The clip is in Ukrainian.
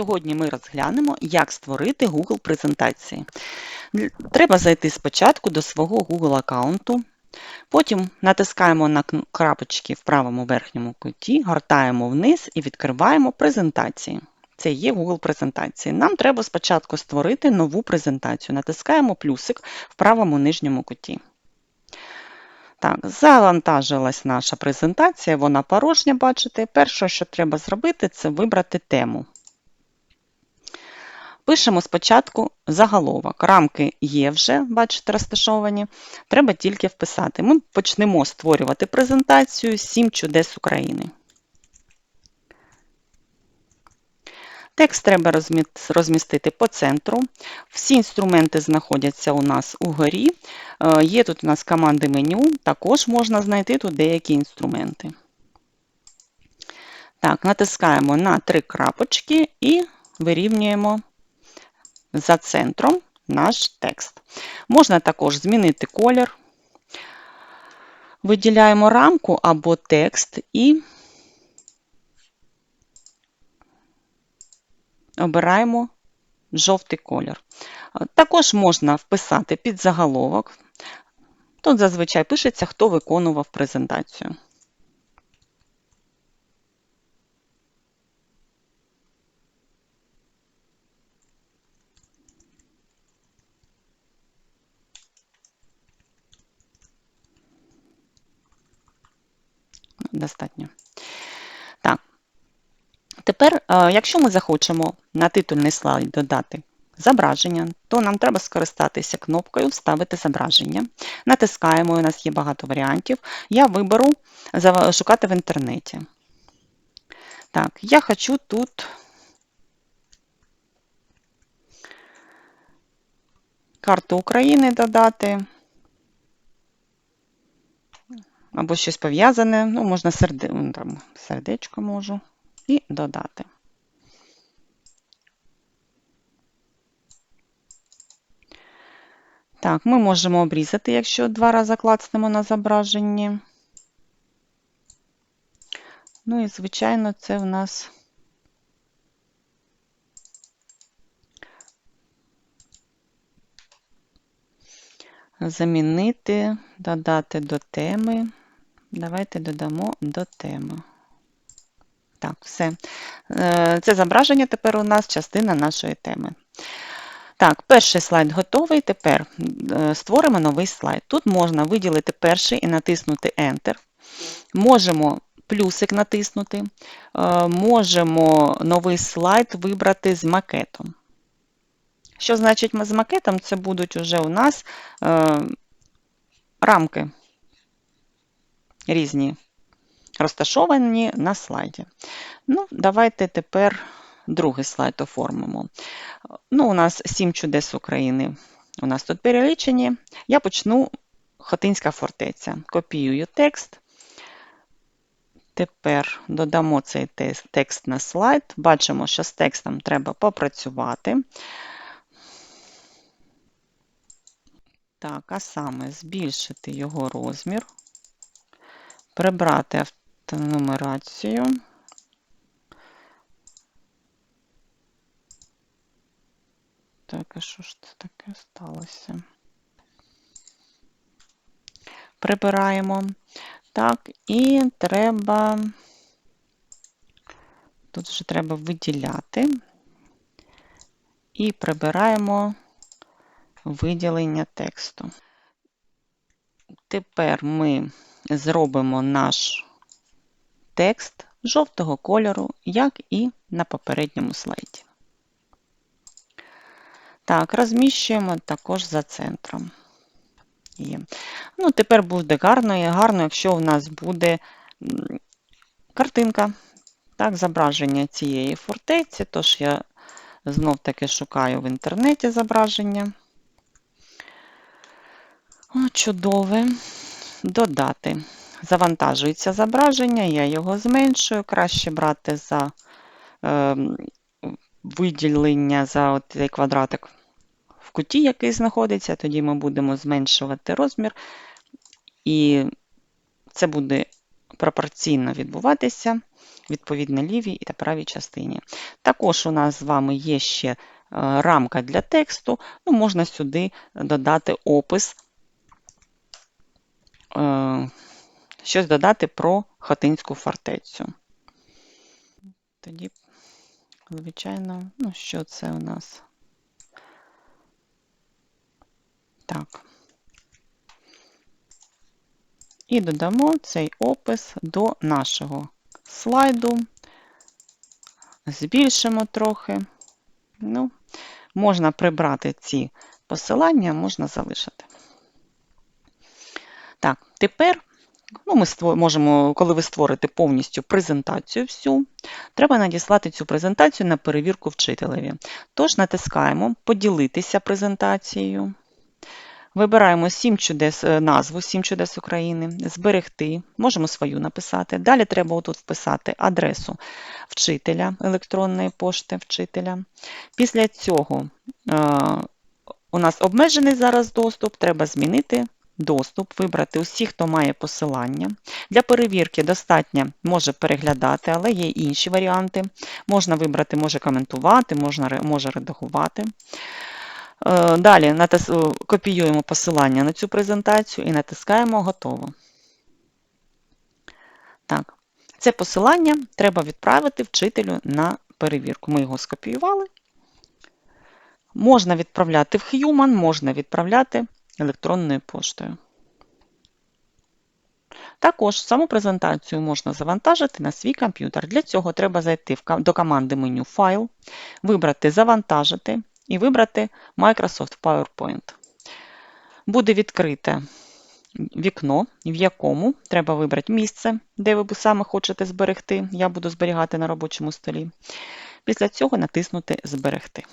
Сьогодні ми розглянемо, як створити Google презентації. Треба зайти спочатку до свого Google аккаунту, потім натискаємо на крапочки в правому верхньому куті, гортаємо вниз і відкриваємо презентації. Це є Google презентації. Нам треба спочатку створити нову презентацію. Натискаємо плюсик в правому нижньому куті. Так, завантажилась наша презентація, вона порожня, бачите. Перше, що треба зробити, це вибрати тему. Пишемо спочатку заголовок. Рамки є вже, бачите, розташовані. Треба тільки вписати. Ми почнемо створювати презентацію «7 чудес України. Текст треба розмістити по центру. Всі інструменти знаходяться у нас угорі. Е, є тут у нас команди меню, також можна знайти тут деякі інструменти. Так, натискаємо на три крапочки і вирівнюємо за центром наш текст. Можна також змінити колір. Виділяємо рамку або текст і обираємо жовтий колір. Також можна вписати під заголовок. Тут зазвичай пишеться, хто виконував презентацію. Достатньо. Так. Тепер, е, якщо ми захочемо на титульний слайд додати зображення, то нам треба скористатися кнопкою Вставити зображення. Натискаємо, у нас є багато варіантів. Я виберу шукати в інтернеті. Так, я хочу тут карту України додати. Або щось пов'язане, ну, можна серде... там, сердечко можу і додати. Так, ми можемо обрізати, якщо два рази клацнемо на зображенні. Ну і, звичайно, це в нас замінити, додати до теми. Давайте додамо до теми. Так, все. Е, це зображення тепер у нас частина нашої теми. Так, перший слайд готовий. Тепер е, створимо новий слайд. Тут можна виділити перший і натиснути Enter. Можемо плюсик натиснути, е, можемо новий слайд вибрати з макетом. Що значить з макетом? Це будуть вже у нас рамки різні розташовані на слайді. Ну, Давайте тепер другий слайд оформимо. Ну, У нас сім чудес України. У нас тут перелічені. Я почну Хотинська фортеця. Копіюю текст. Тепер додамо цей текст на слайд. Бачимо, що з текстом треба попрацювати. Так, а саме збільшити його розмір, прибрати автонумерацію. Так, а що ж це таке сталося? Прибираємо. Так, і треба, тут вже треба виділяти і прибираємо виділення тексту. Тепер ми зробимо наш текст жовтого кольору, як і на попередньому слайді. Так, розміщуємо також за центром. Є. Ну, Тепер буде гарно і гарно, якщо у нас буде картинка, так, зображення цієї фортеці, тож я знов-таки шукаю в інтернеті зображення. О, чудове. Додати. Завантажується зображення, я його зменшую, краще брати за е, виділення за цей квадратик в куті, який знаходиться, тоді ми будемо зменшувати розмір, і це буде пропорційно відбуватися відповідно лівій та правій частині. Також у нас з вами є ще е, рамка для тексту, ну, можна сюди додати опис, щось додати про Хотинську фортецю. Тоді, звичайно, ну що це у нас? Так. І додамо цей опис до нашого слайду. Збільшимо трохи. Ну, Можна прибрати ці посилання, можна залишити. Тепер ну, ми можемо, коли ви створите повністю презентацію всю, треба надіслати цю презентацію на перевірку вчителеві. Тож натискаємо Поділитися презентацією. Вибираємо 7 чудес, е, назву 7 чудес України, зберегти, можемо свою написати. Далі треба отут вписати адресу вчителя, електронної пошти вчителя. Після цього е, у нас обмежений зараз доступ, треба змінити доступ, вибрати усіх, хто має посилання. Для перевірки достатньо може переглядати, але є інші варіанти. Можна вибрати, може коментувати, можна, може редагувати. Е, далі копіюємо посилання на цю презентацію і натискаємо Готово. Так, це посилання треба відправити вчителю на перевірку. Ми його скопіювали. Можна відправляти в Human, можна відправляти електронною поштою. Також саму презентацію можна завантажити на свій комп'ютер. Для цього треба зайти до команди меню Файл, вибрати Завантажити і вибрати Microsoft PowerPoint. Буде відкрите вікно, в якому треба вибрати місце, де ви саме хочете зберегти. Я буду зберігати на робочому столі. Після цього натиснути Зберегти.